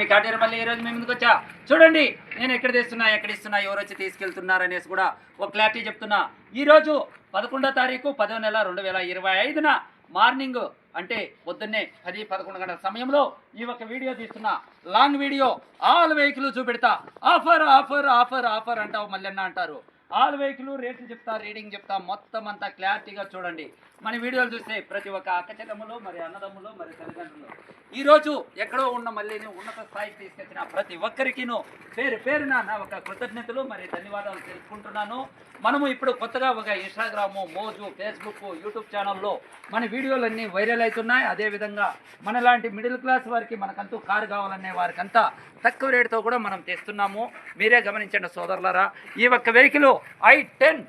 మీ కాటేరు మళ్ళీ ఈ రోజు మీ ముందుకు వచ్చా? చూడండి నేను ఎక్కడ తెస్తున్నా ఎక్కడ ఇస్తున్నా ఎవరు వచ్చి తీసుకెళ్తున్నారు అనేసి కూడా ఒక క్లారిటీ చెప్తున్నా. ఈరోజు పదకొండో తారీఖు పదో నెల రెండు వేల ఇరవై ఐదున మార్నింగ్ అంటే పొద్దున్నే పది పదకొండు గంటల సమయంలో ఈ ఒక వీడియో తీస్తున్నా. లాంగ్ వీడియో ఆల్ వెహికల్ చూపెడతా. ఆఫర్ ఆఫర్ ఆఫర్ ఆఫర్ అంటావు మళ్ళీ అంటారు. ఆల్ వెహికల్ రేట్లు చెప్తా రీడింగ్ చెప్తా మొత్తం అంతా క్లారిటీగా చూడండి. మన వీడియోలు చూస్తే ప్రతి ఒక్క అక్కచెల్లెమ్మలు మరి అన్నదమ్ములు మరి తల్లిదండ్రులు. ఈరోజు ఎక్కడో ఉన్న మళ్ళీని ఉన్నత స్థాయికి తీసుకొచ్చిన ప్రతి ఒక్కరికిను పేరు పేరున నా ఒక కృతజ్ఞతలు మరి ధన్యవాదాలు తెలుసుకుంటున్నాను మనము ఇప్పుడు కొత్తగా ఒక ఇన్స్టాగ్రాము మోజు ఫేస్బుక్ యూట్యూబ్ ఛానల్లో మన వీడియోలన్నీ వైరల్ అవుతున్నాయి. అదేవిధంగా మనలాంటి మిడిల్ క్లాస్ వారికి మనకంతూ కారు కావాలనే వారికంతా తక్కువ రేటుతో కూడా మనం తెస్తున్నాము. మీరే గమనించండి సోదరులారా ఈ ఒక్క vehicle I ten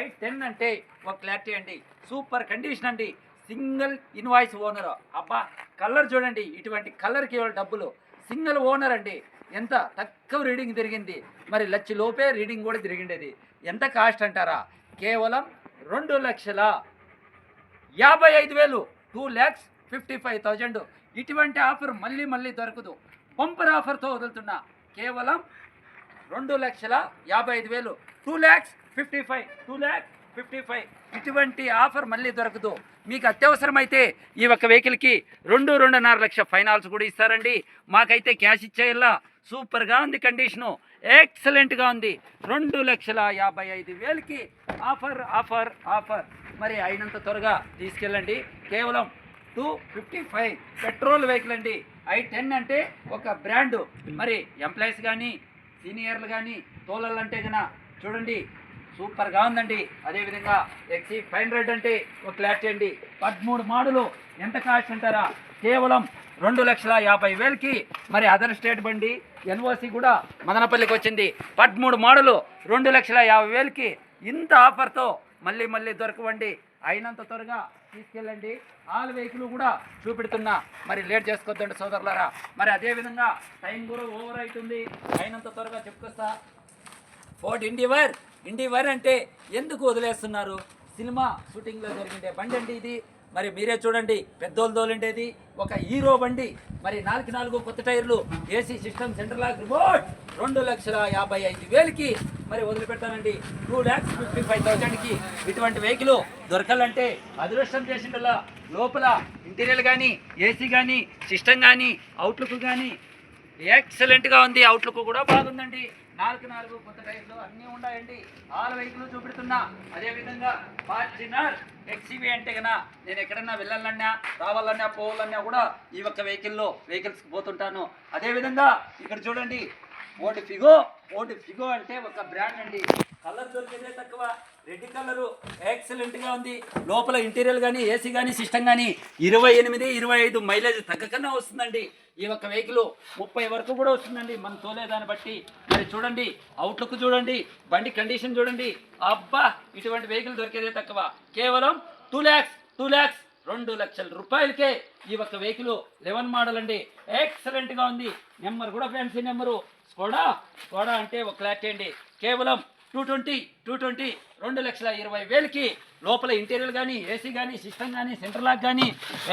I ten అంటే ఒక క్లారిటీ అండి. సూపర్ కండిషన్ అండి. Single invoice owner. అబ్బా కలర్ చూడండి. ఇటువంటి కలర్కి ఇవాళ డబ్బులు. సింగిల్ ఓనర్ అండి. ఎంత తక్కువ రీడింగ్ తిరిగింది. మరి లక్ష లోపే రీడింగ్ కూడా తిరిగిండేది. ఎంత కాస్ట్ అంటారా? కేవలం రెండు లక్షల యాభై ఐదు వేలు. Two lakhs fifty five thousand. ఇటువంటి ఆఫర్ మళ్ళీ మళ్ళీ దొరకదు. బంపర్ ఆఫర్తో వదులుతున్నా కేవలం రెండు లక్షల యాభై ఐదు వేలు. Two lakhs fifty five. Two lakhs fifty five. ఇటువంటి ఆఫర్ మళ్ళీ దొరకదు. మీకు అత్యవసరమైతే ఈ ఒక్క వెహికల్కి రెండు రెండున్నర లక్ష ఫైనాన్స్ కూడా ఇస్తారండి. మాకైతే క్యాష్ ఇచ్చేయల్లా. సూపర్గా ఉంది కండిషను. ఎక్సలెంట్గా ఉంది. రెండు లక్షల యాభై ఐదు వేలకి ఆఫర్ ఆఫర్ ఆఫర్. మరి అయినంత త్వరగా తీసుకెళ్ళండి. కేవలం two fifty five petrol vehicle అండి. ఐ టెన్ అంటే ఒక బ్రాండు. మరి ఎంప్లాయీస్ కానీ సీనియర్లు కానీ తోలలు అంటే కన్నా చూడండి. సూపర్గా ఉందండి. అదేవిధంగా ఎక్సీ ఫైవ్ హండ్రెడ్ అంటే ఒక క్లారిటీ అండి పదమూడు మాడులు ఎంత కాస్ట్ అంటారా? కేవలం రెండు లక్షల యాభై వేలకి. మరి అదర్ స్టేట్ బండి ఎన్ఓసి కూడా మదనపల్లికి వచ్చింది. పదమూడు మోడలు రెండు లక్షల యాభై వేలకి. ఇంత ఆఫర్తో మళ్ళీ మళ్ళీ దొరకవండి. అయినంత త్వరగా తీసుకెళ్ళండి. ఆల్ వెహికల్ కూడా చూపెడుతున్నా. మరి లేట్ చేసుకోవద్దండి సోదరులారా. మరి అదేవిధంగా టైం కూడా ఓవర్ అవుతుంది. అయినంత త్వరగా చెప్పుకొస్తా. ఫోర్ట్ ఇండివర్ ఇండివర్ అంటే ఎందుకు వదిలేస్తున్నారు? సినిమా షూటింగ్లో జరిగిండే బండి అండి ఇది. మరి మీరే చూడండి పెద్దోళ్ళు తోలిండేది. ఒక హీరో బండి. మరి నాలుగు నాలుగు కొత్త టైర్లు AC system centre lock remote. రెండు లక్షల యాభై ఐదు వేలకి మరి వదిలిపెట్టానండి. టూ ల్యాక్స్ ఫిఫ్టీ ఫైవ్ థౌజండ్కి ఇటువంటి వెహికల్ దొరకాలంటే అదృష్టం చేసిండలా లోపల ఇంటీరియర్ కానీ ఏసీ కానీ సిస్టమ్ కానీ అవుట్లుక్ కానీ ఎక్సలెంట్గా ఉంది. అవుట్లుక్ కూడా బాగుందండి. నాలుగు నాలుగు కొత్త టైర్లు అన్నీ ఉన్నాయండి. ఆరు వెహికల్ చూపెడుతున్నా. అదేవిధంగా ఫార్చునర్ ఎక్సీవీ అంటే కన్నా నేను ఎక్కడన్నా వెళ్ళాలన్నా రావాలన్నా పోవాలన్నా కూడా ఈ ఒక్క వెహికల్లో వెహికల్స్కి పోతుంటాను. అదేవిధంగా ఇక్కడ చూడండి ఓటి ఫిగో ఓటి ఫిగో అంటే ఒక బ్రాండ్ అండి. కలర్ దొరికేదే తక్కువ. రెడ్ కలరు ఎక్సలెంట్గా ఉంది. లోపల ఇంటీరియర్ కానీ ఏసీ కానీ సిస్టమ్ కానీ ఇరవై ఎనిమిది ఇరవై ఐదు మైలేజ్ తగ్గకన్నా వస్తుందండి. ఈ ఒక్క వెహికల్ ముప్పై వరకు కూడా వస్తుందండి. మనం తోలేదాన్ని బట్టి. మరి చూడండి అవుట్లుక్ చూడండి బండి కండిషన్ చూడండి. అబ్బా ఇటువంటి వెహికల్ దొరికేదే తక్కువ. కేవలం టూ ల్యాక్స్ టూ ల్యాక్స్ రెండు లక్షల రూపాయలకే ఈ ఒక్క వెహికల్ లెవెన్ మోడల్ అండి. ఎక్సలెంట్గా ఉంది. నెంబర్ కూడా ఫ్యాన్సీ నెంబరు స్కోడా స్కోడా అంటే ఒక క్లాట్ అండి కేవలం టూ ట్వంటీ టూ ట్వంటీ రెండు లక్షల ఇరవై వేలకి లోపల ఇంటీరియర్ కానీ ఏసీ కానీ సిస్టమ్ కానీ సెంటర్ లాక్ కానీ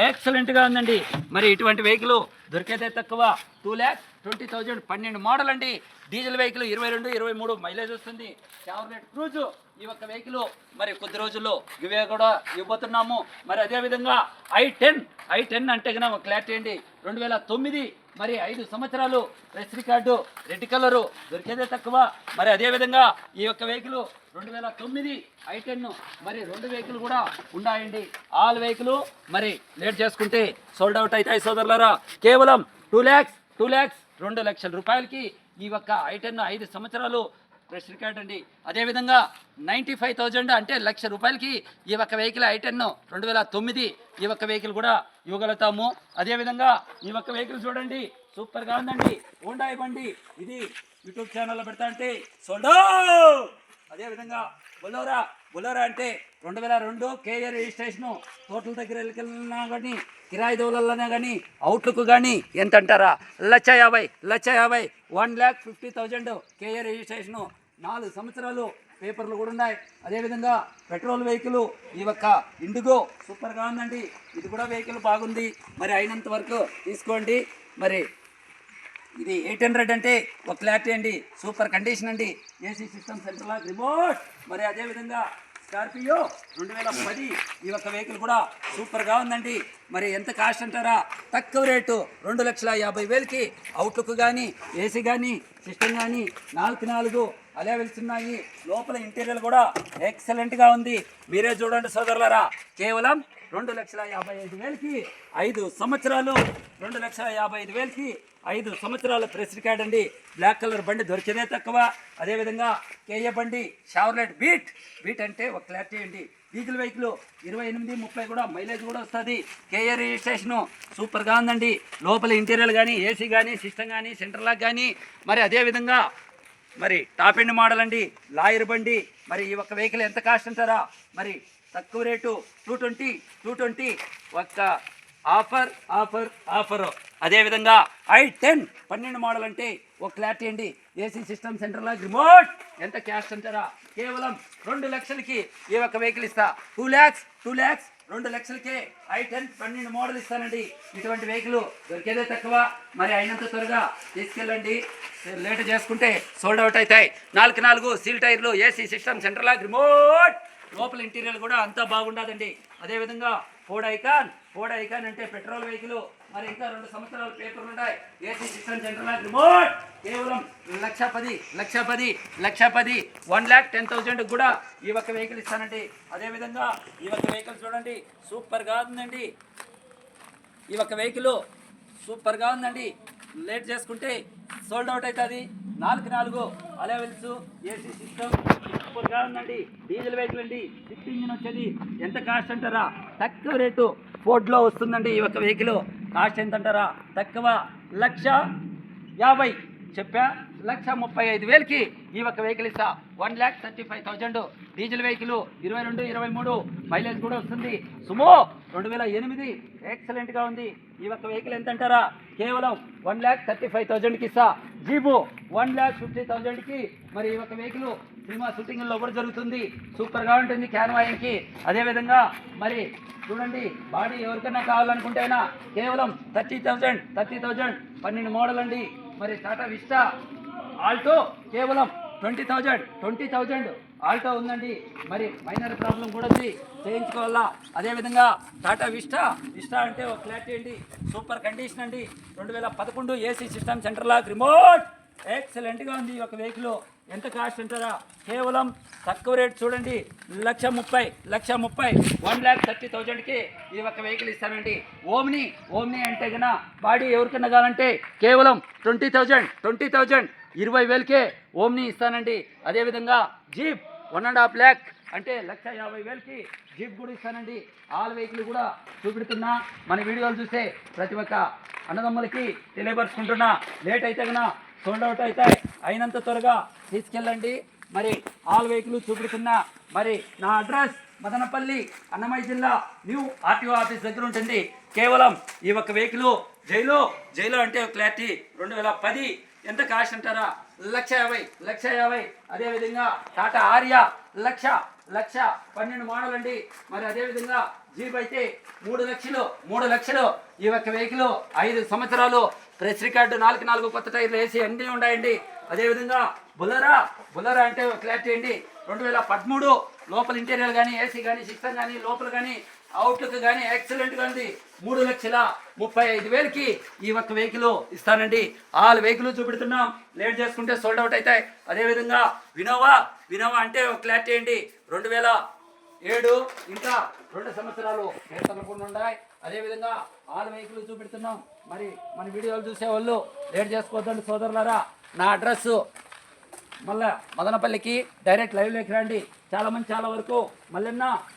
ఎక్సలెంట్గా ఉందండి. మరి ఇటువంటి వెహికల్ దొరికేదే తక్కువ. టూ ల్యాక్స్ ట్వంటీ థౌజండ్ పన్నెండు మోడల్ అండి. డీజిల్ వెహికల్ ఇరవై రెండు ఇరవై మూడు మైలేజ్ వస్తుంది. చావర్లెట్ క్రూజు ఈ ఒక్క వెహికల్ మరి కొద్ది రోజుల్లో ఇవే కూడా ఇవ్వబోతున్నాము. మరి అదేవిధంగా ఐ టెన్ ఐ టెన్ అంటే కన్నా ఒక క్లారిటీ అండి రెండు వేల తొమ్మిది మరి ఐదు సంవత్సరాలు రెస్ట్రీ రికార్డు రెడ్ కలరు దొరికేదే తక్కువ. మరి అదేవిధంగా ఈ యొక్క వెహికల్ రెండు వేల తొమ్మిది ఐ టెన్ మరి రెండు వెహికల్ కూడా ఉన్నాయండి. ఆల్ వెహికల్ మరి లేట్ చేసుకుంటే సోల్డ్ అవుట్ అవుతాయి సోదరులరా. కేవలం టూ ల్యాక్స్ టూ ల్యాక్స్ రెండు లక్షల రూపాయలకి ఈ యొక్క ఐ టెన్ ఐదు సంవత్సరాలు ప్రెస్ రికార్డ్ అండి. అదేవిధంగా నైంటీ ఫైవ్ థౌజండ్ అంటే లక్ష రూపాయలకి ఈ ఒక్క వెహికల్ ఐ టెన్ రెండు వేల తొమ్మిది ఈ ఒక్క వెహికల్ కూడా ఇవ్వగలుగుతాము. అదేవిధంగా ఈ ఒక్క వెహికల్ చూడండి. సూపర్గా ఉందండి. హోండా బండి. ఇది యూట్యూబ్ ఛానల్లో పెడతా అంటే సోల్డో అదేవిధంగా బొలోరా బొలోరా అంటే రెండు వేల రెండు కేఏ రిజిస్ట్రేషను టోటల్ దగ్గర వెళ్ళినా కానీ కిరాయి దోలలోనే కానీ అవుట్లుక్ కానీ ఎంత అంటారా లక్ష యాభై లక్ష యాభై one lakh fifty thousand KA registration నాలుగు సంవత్సరాలు పేపర్లు కూడా ఉన్నాయి. అదేవిధంగా పెట్రోల్ వెహికల్ ఈ ఒక్క ఇండిగో సూపర్గా ఉందండి ఇది కూడా వెహికల్ బాగుంది. మరి అయినంత వరకు తీసుకోండి. మరి ఇది ఎయిట్ హండ్రెడ్ అంటే ఒక క్లారిటీ అండి. సూపర్ కండిషన్ అండి. AC system centre lock remote. మరి అదేవిధంగా స్కార్పియో రెండు వేల పది ఈ యొక్క వెహికల్ కూడా సూపర్గా ఉందండి. మరి ఎంత కాస్ట్ అంటారా? తక్కువ రేటు రెండు లక్షల యాభై వేలకి అవుట్లుక్ కానీ ఏసీ కానీ సిస్టమ్ కానీ నాలుగు నాలుగు అలా వెళ్తున్నాయి లోపల ఇంటీరియర్ కూడా ఎక్సలెంట్గా ఉంది. మీరే చూడండి సోదరులరా. కేవలం రెండు లక్షల యాభై ఐదు వేలకి ఐదు సంవత్సరాలు రెండు లక్షల యాభై ఐదు వేలకి ఐదు సంవత్సరాల ప్రెస్ రికార్డ్ అండి. బ్లాక్ కలర్ బండి దొరికేదే తక్కువ. అదేవిధంగా కేఏ బండి షావర్లెట్ బీట్ బీట్ అంటే ఒక క్లారిటీ అండి. డీజిల్ వెహికల్ ఇరవై ఎనిమిది ముప్పై కూడా మైలేజ్ కూడా వస్తుంది. కేఏ రిజిస్ట్రేషను సూపర్గా ఉందండి. లోపల ఇంటీరియర్ కానీ ఏసీ కానీ సిస్టమ్ కానీ సెంటర్ లాక్ కానీ మరి అదేవిధంగా మరి టాప్ ఎండ్ మోడల్ అండి. లాయర్ బండి మరి ఈ ఒక్క వెహికల్ ఎంత కాస్ట్ అంటారా? మరి తక్కువ rate two twenty two twenty ఒక్క ఆఫర్ ఆఫర్ ఆఫర్. అదేవిధంగా ఐ టెన్ పన్నెండు మోడల్ అంటే ఒక క్లారిటీ అండి. ఏసీ సిస్టమ్ సెంటర్ రిమోట్ ఎంత క్యాష్ అంటారా కేవలం రెండు లక్షలకి ఈ ఒక్క వెహికల్ ఇస్తా. టూ ల్యాక్స్ టూ ల్యాక్స్ రెండు లక్షలకే ఐ టెన్ పన్నెండు మోడల్ ఇస్తానండి. ఇటువంటి వెహికల్ దొరికేదే తక్కువ. మరి అయినంత త్వరగా తీసుకెళ్ళండి. లేట్ చేసుకుంటే సోల్డ్ అవుట్ అవుతాయి. నాలుగు నాలుగు సీల్ టైర్లు AC system centre lock remote లోపల ఇంటీరియర్ కూడా అంతా బాగుండదండి. అదేవిధంగా ఫోర్డ్ ఐకాన్ ఫోర్డ్ ఐకాన్ అంటే పెట్రోల్ వెహికల్ మరి ఇంకా రెండు సంవత్సరాల పేపర్లు ఉన్నాయి ఏసీ సిస్టమ్ సెంటర్ రిమోట్ కేవలం లక్ష పది లక్ష పది లక్ష పది వన్ ల్యాక్ టెన్ థౌజండ్ కూడా ఈ ఒక్క వెహికల్ ఇస్తానండి. అదేవిధంగా ఈ ఒక్క వెహికల్ చూడండి సూపర్గా ఉందండి. ఈ ఒక్క వెహికల్ సూపర్గా ఉందండి. లేట్ చేసుకుంటే సోల్డ్ అవుట్ అవుతుంది. నాలుగు నాలుగు అలెవెల్స్ ఏసీ సిస్టమ్ సూపర్గా ఉందండి. డీజిల్ వెహికల్ అండి. సిక్స్ ఇంజిన్ వచ్చేది. ఎంత కాస్ట్ అంటారా? తక్కువ రేటు ఫోర్డ్లో వస్తుందండి ఈ యొక్క వెహికల్ కాస్ట్ ఎంత అంటారా తక్కువ లక్ష యాభై చెప్పా? లక్ష ముప్పై ఐదు వేలకి ఈ ఒక్క వెహికల్ ఇస్తా. One lakh thirty five thousand diesel vehicle ఇరవై రెండు ఇరవై మూడు మైలేజ్ కూడా వస్తుంది. సుమో రెండు వేల ఎనిమిది ఎక్సలెంట్గా ఉంది. ఈ ఒక్క వెహికల్ ఎంత అంటారా కేవలం వన్ ల్యాక్ థర్టీ ఫైవ్ థౌజండ్కి ఇస్తా. జీబు వన్ ల్యాక్ ఫిఫ్టీ థౌజండ్కి మరి ఈ ఒక్క వెహికల్ సినిమా షూటింగ్లో కూడా జరుగుతుంది. సూపర్గా ఉంటుంది క్యాన్వాయింగ్కి అదేవిధంగా మరి చూడండి బాడీ ఎవరికైనా కావాలనుకుంటేనా కేవలం థర్టీ థౌజండ్ థర్టీ థౌజండ్ పన్నెండు మోడల్ అండి. మరి టాటా విస్టా ఆల్టో కేవలం twenty thousand twenty thousand Alto ఉందండి. మరి మైనర్ ప్రాబ్లం కూడా ఉంది. చేయించుకోవాలా? అదేవిధంగా టాటా విస్టా విస్టా అంటే ఒక క్లారిటీ అండి సూపర్ కండిషన్ అండి. రెండు వేల పదకొండు AC system centre lock remote. ఎక్సలెంట్గా ఉంది ఈ ఒక వెహికల్ ఎంత కాస్ట్ అంటారా? కేవలం తక్కువ రేట్ చూడండి. లక్ష ముప్పై లక్ష ముప్పై వన్ ల్యాక్ థర్టీ థౌజండ్కి ఈ ఒక్క వెహికల్ ఇస్తానండి ఓమ్ని ఓమ్ని అంటే కన్నా బాడీ ఎవరికన్నా కావాలంటే కేవలం ట్వంటీ థౌజండ్ ట్వంటీ థౌజండ్ ఇరవై వేలకే ఓమ్ని ఇస్తానండి. అదేవిధంగా jeep one and half lakh అంటే లక్ష యాభై వేలకి జీప్ కూడా ఇస్తానండి. ఆల్ వెహికల్ కూడా చూపెడుతున్నా. మన వీడియోలు చూస్తే ప్రతి ఒక్క అన్నదమ్ములకి తెలియపరుచుకుంటున్నా. లేట్ అయితే కన్నా సోల్డ్ అవుట్ అయితే అయినంత త్వరగా తీసుకెళ్ళండి. మరి ఆల్ వెహికల్ చూపెడుతున్నా. మరి నా అడ్రస్ మదనపల్లి అన్నమయ్య జిల్లా న్యూ ఆర్టీఓ ఆఫీస్ దగ్గర ఉంటుంది. కేవలం ఈ ఒక్క వెహికల్ జైలు జైలు అంటే క్లారిటీ రెండు వేల పది ఎంత కాస్ట్ అంటారా? లక్ష యాభై లక్ష యాభై. అదేవిధంగా టాటా ఆర్యా లక్ష లక్ష. పన్నెండు మోడల్ అండి మరి అదేవిధంగా జీప్ అయితే మూడు లక్షలు మూడు లక్షలు. ఈ ఒక్క వెహికల్ ఐదు సంవత్సరాలు. ప్రెస్ రికార్డు నాలుగు నాలుగు కొత్త టైర్లు వేసి అన్నీ ఉన్నాయండి. అదేవిధంగా బులరా బులరా అంటే క్లారిటీ అండి. రెండు వేల పదమూడు లోపల ఇంటీరియర్ కానీ ఏసీ కానీ సిస్టమ్ కానీ లోపల కానీ అవుట్లుక్ కానీ ఎక్సలెంట్గా ఉంది మూడు లక్షల ముప్పై ఐదు వేలకి ఈ ఒక్క వెహికల్ ఇస్తానండి. ఆల్ వెహికల్ చూపెడుతున్నాం. లేట్ చేసుకుంటే సోల్డ్ అవుట్ అవుతాయి అదేవిధంగా వినోవా వినోవా అంటే ఒక క్లారిటీ అండి రెండు వేల ఏడు ఇంకా రెండు సంవత్సరాలు పేర్కొనకుండా ఉన్నాయి అదేవిధంగా ఆల్ వెహికల్ చూపెడుతున్నాం. మరి మన వీడియోలు చూసే వాళ్ళు లేట్ చేసుకోవద్దండి సోదరులారా. నా అడ్రస్సు మళ్ళా మదనపల్లికి డైరెక్ట్ లైవ్లోకి రండి. చాలామంది చాలా వరకు మళ్ళీ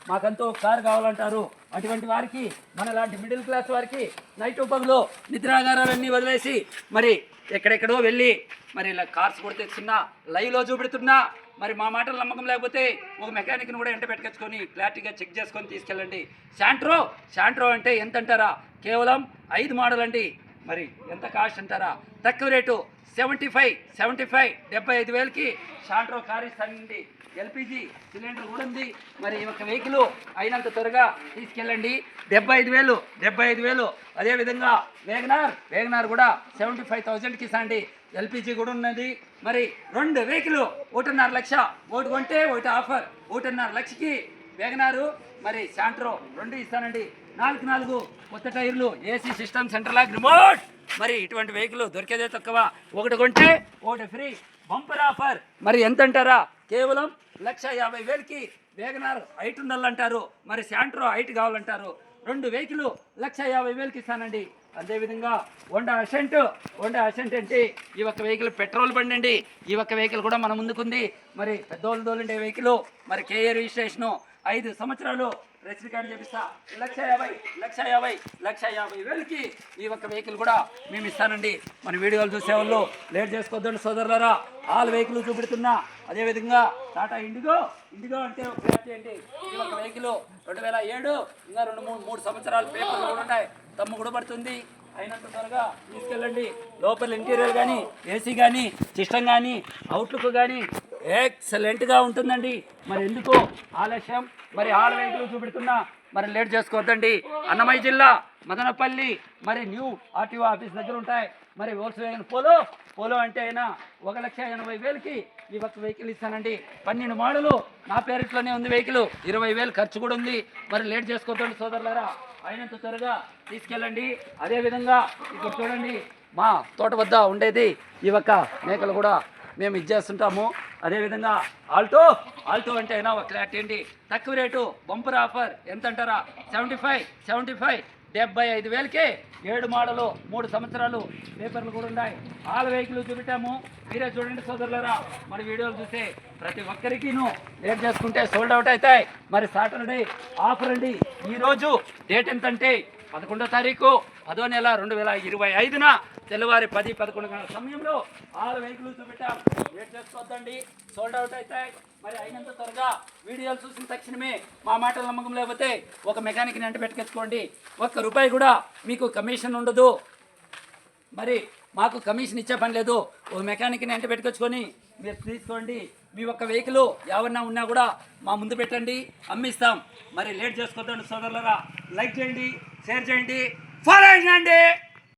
మాకంతో కారు కావాలంటారు. అటువంటి వారికి మన లాంటి మిడిల్ క్లాస్ వారికి నైట్ ఉపంలో నిద్రాగారాలన్నీ వదిలేసి మరి ఎక్కడెక్కడో వెళ్ళి మరి ఇలా కార్స్ కూడా తెచ్చున్నా లైవ్లో చూపెడుతున్నా మరి మా మాటలు నమ్మకం లేకపోతే ఒక మెకానిక్ని కూడా ఎంట పెట్టుకొచ్చుకొని క్లారిటీగా చెక్ చేసుకొని తీసుకెళ్ళండి. శాంట్రో శాంట్రో అంటే ఎంత అంటారా కేవలం ఐదు మోడల్ అండి. మరి ఎంత కాస్ట్ అంటారా? తక్కువ rate seventy five seventy five డెబ్బై ఐదు వేలకి షాంట్రో కార్ ఇస్తానండి ఎల్పిజి సిలిండర్ కూడా ఉంది. మరి ఒక వెహికల్ అయినంత త్వరగా తీసుకెళ్ళండి. డెబ్బై ఐదు వేలు డెబ్బై ఐదు వేలు. అదేవిధంగా వేగనార్ వేగనార్ కూడా సెవెంటీ ఫైవ్ థౌజండ్కి ఇస్తాండి. ఎల్పిజి కూడా ఉన్నది. మరి రెండు వెహికల్ ఒకటిన్నర లక్ష. ఒకటి కొంటే ఒకటి ఆఫర్. ఒకటిన్నర లక్షకి వేగనారు. మరి శాంట్రో రెండు ఇస్తానండి. నాలుగు నాలుగు. కొత్త టైర్లు AC system centre lock remote మరి ఇటువంటి వెహికల్ దొరికేదే తక్కువ. ఒకటి కొంటే ఒకటి ఫ్రీ బంపర్ ఆఫర్ మరి ఎంత అంటారా? కేవలం లక్ష యాభై వేలకి వేగనార్ హైట్ ఉండాలంటారు. మరి శాంట్రో హైట్ కావాలంటారు. రెండు వెహికల్ లక్ష యాభై వేలకి ఇస్తానండి. అదేవిధంగా హోండా అసెంట్ హోండా అసెంట్ అంటే ఈ ఒక్క వెహికల్ పెట్రోల్ బండి అండి ఈ ఒక్క వెహికల్ కూడా మన ముందుకుంది. మరి పెద్దోళ్ళు దోలుండే వెహికల్ మరి కేఏ రిజిస్ట్రేషను ఐదు సంవత్సరాలు రిజిస్టర్ కార్డు చేపిస్తా. లక్ష యాభై లక్ష యాభై లక్ష యాభై వేలకి ఈ ఒక్క వెహికల్ కూడా మేము ఇస్తానండి. మన వీడియోలు చూసే వాళ్ళు లేట్ చేసుకోవద్దండి సోదరులారా. ఆల్ వెహికల్ చూపెడుతున్నా. అదేవిధంగా టాటా ఇండిగో ఇండిగో అంటే ఒక క్లారిటీ అండి ఈ ఒక్క వెహికల్ రెండు వేల ఏడు ఇంకా రెండు మూడు మూడు సంవత్సరాలు పేపర్లు కూడా ఉంటాయి తమ్ము కూడా పడుతుంది. అయినంత త్వరగా తీసుకెళ్ళండి. లోపల ఇంటీరియర్ కానీ ఏసీ కానీ సిస్టమ్ కానీ అవుట్లుక్ కానీ ఎక్సలెంట్గా ఉంటుందండి. మరి ఎందుకు ఆలస్యం. మరి ఆరు వెహికల్ చూపెడుతున్నా. మరి లేట్ చేసుకోవద్దండి. అన్నమయ్య జిల్లా మదనపల్లి మరి న్యూ ఆర్టీఓ ఆఫీస్ దగ్గర ఉంటాయి. మరి వోల్స్ వేగన్ పోలో పోలో అంటే అయినా ఒక లక్ష ఎనభై వేలకి ఈ ఒక్క వెహికల్ ఇస్తానండి. పన్నెండు మోడలు. నా పేరిట్లోనే ఉంది వెహికల్. ఇరవై వేలు ఖర్చు కూడా ఉంది. మరి లేట్ చేసుకోవద్దండి సోదరులారా. అయినంత త్వరగా తీసుకెళ్ళండి. అదేవిధంగా ఇక్కడ చూడండి మా తోట వద్ద ఉండేది ఈ ఒక్క మేకలు కూడా మేము ఇచ్చేస్తుంటాము అదేవిధంగా ఆల్టో ఆల్టో అంటే అయినా ఒక క్లారిటీ అండి తక్కువ రేటు బంపర్ ఆఫర్ ఎంత అంటారా సెవెంటీ ఫైవ్ సెవెంటీ ఫైవ్ డెబ్బై ఐదు వేలకే ఏడు మోడలు మూడు సంవత్సరాలు పేపర్లు కూడా ఉన్నాయి. ఆల వెహికల్ చూపెట్టాము మీరే చూడండి సోదరులరా. మన వీడియోలు చూస్తే ప్రతి ఒక్కరికిను లేట్ చేసుకుంటే సోల్డ్ అవుట్ అవుతాయి. మరి సాటర్డే ఆఫర్ అండి. ఈరోజు డేట్ ఎంత అంటే పదకొండో తారీఖు పదో నెల రెండు వేల ఇరవై ఐదున తెల్లవారి పది పదకొండు గంటల సమయంలో ఆరు వెహికల్ చూపెట్టాం. వెయిట్ చేసుకోవద్దండి. సోల్డ్ అవుట్ అవుతాయి మరి అయినంత త్వరగా వీడియోలు చూసిన తక్షణమే మా మాటల నమ్మకం లేకపోతే ఒక మెకానిక్ని వెంట పెట్టుకెచ్చుకోండి ఒక్క రూపాయి కూడా మీకు కమిషన్ ఉండదు. మరి మాకు కమిషన్ ఇచ్చే పని లేదు. ఓ మెకానిక్ని వెంట పెట్టుకొచ్చుకొని మీరు తీసుకోండి మీ ఒక్క వెహికల్ ఎవరన్నా ఉన్నా కూడా మా ముందు పెట్టండి అమ్మిస్తాం. మరి లేట్ చేసుకోద్దండి సోదరులరా. లైక్ చేయండి షేర్ చేయండి ఫాలో చేయండి.